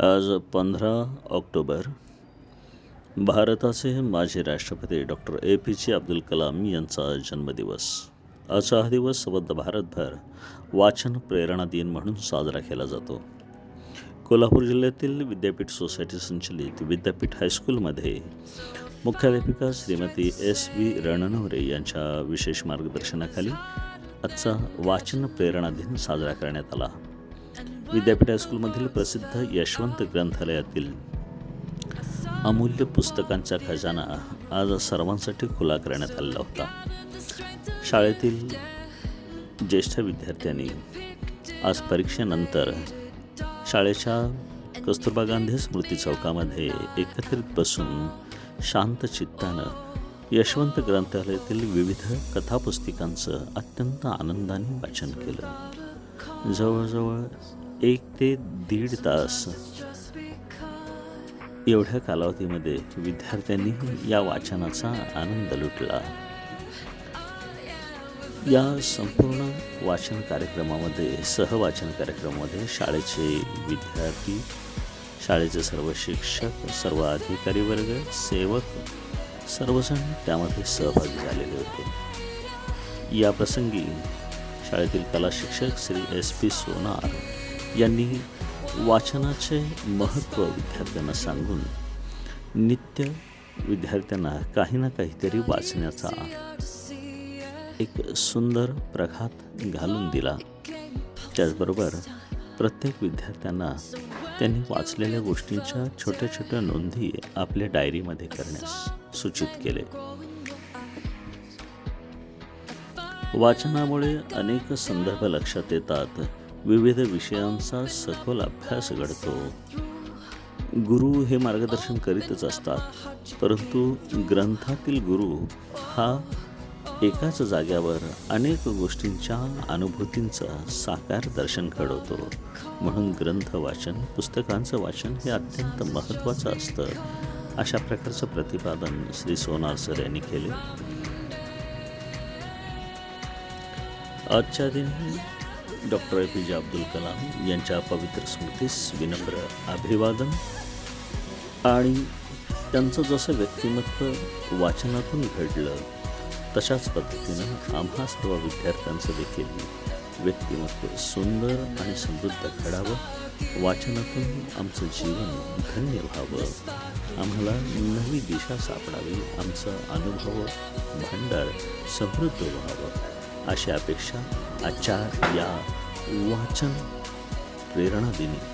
आज पंधरा ऑक्टोबर. भारताचे माजी राष्ट्रपती डॉक्टर ए पी जे अब्दुल कलाम यांचा जन्मदिवस. आजचा हा दिवस सबद्ध भारतभर वाचन प्रेरणा दिन म्हणून साजरा केला जातो. कोल्हापूर जिल्ह्यातील विद्यापीठ सोसायटी संचलित विद्यापीठ हायस्कूलमध्ये मुख्याध्यापिका श्रीमती एस व्ही रणनवरे यांच्या विशेष मार्गदर्शनाखाली आजचा वाचन प्रेरणा दिन साजरा करण्यात आला. विद्यापीठ हायस्कूलमधील प्रसिद्ध यशवंत ग्रंथालयातील अमूल्य पुस्तकांचा खजाना आज सर्वांसाठी खुला करण्यात आलेला होता. शाळेतील ज्येष्ठ विद्यार्थ्यांनी आज परीक्षेनंतर शाळेच्या कस्तुरबा गांधी स्मृती चौकामध्ये एकत्रित बसून शांत चित्तानं यशवंत ग्रंथालयातील विविध कथापुस्तिकांचं अत्यंत आनंदाने वाचन केलं. जवळजवळ एक ते दीड तास एवढ्या कालावधीमध्ये विद्यार्थ्यांनी या वाचनाचा आनंद लुटला. या संपूर्ण वाचन कार्यक्रमामध्ये सहवाचन कार्यक्रमामध्ये शाळेचे विद्यार्थी शाळेचे सर्व शिक्षक सर्व अधिकारी वर्ग सेवक सर्वजण त्यामध्ये सहभागी झालेले होते. या प्रसंगी शाळेतील कला शिक्षक श्री एस पी सोनार यांनी वाचनाचे महत्त्व विद्यार्थ्यांना सांगून नित्य विद्यार्थ्यांना काही ना काहीतरी वाचण्याचा एक सुंदर प्रघात घालून दिला. त्याचबरोबर प्रत्येक विद्यार्थ्यांना त्यांनी वाचलेल्या गोष्टींच्या छोट्या छोट्या नोंदी आपल्या डायरीमध्ये करण्यास सूचित केले. वाचनामुळे अनेक संदर्भ लक्षात येतात. विविध विषयांचा सखोल अभ्यास घडतो. गुरु हे मार्गदर्शन करीतच असतात परंतु ग्रंथातील गुरु हा एकाच जाग्यावर अनेक गोष्टींच्या अनुभूतींचं साकार दर्शन घडवतो. म्हणून ग्रंथ वाचन पुस्तकांचं वाचन हे अत्यंत महत्त्वाचं असतं. अशा प्रकारचं प्रतिपादन श्री सोनार सर यांनी केले. आजच्या दिनी डॉक्टर ए पी जे अब्दुल कलाम यांच्या पवित्र स्मृतीस विनम्र अभिवादन. आणि त्यांचं जसं व्यक्तिमत्व वाचनातून घडलं तशाच पद्धतीनं आम्हा सर्व विद्यार्थ्यांचं देखील व्यक्तिमत्व सुंदर आणि समृद्ध घडावं वाचनातून आमचं जीवन धन्य व्हावं. आम्हाला नवी दिशा सापडावी आमचं अनुभव भांडार समृद्ध व्हावं. अशा अपेक्षा आचार या वाचन प्रेरणा दिनी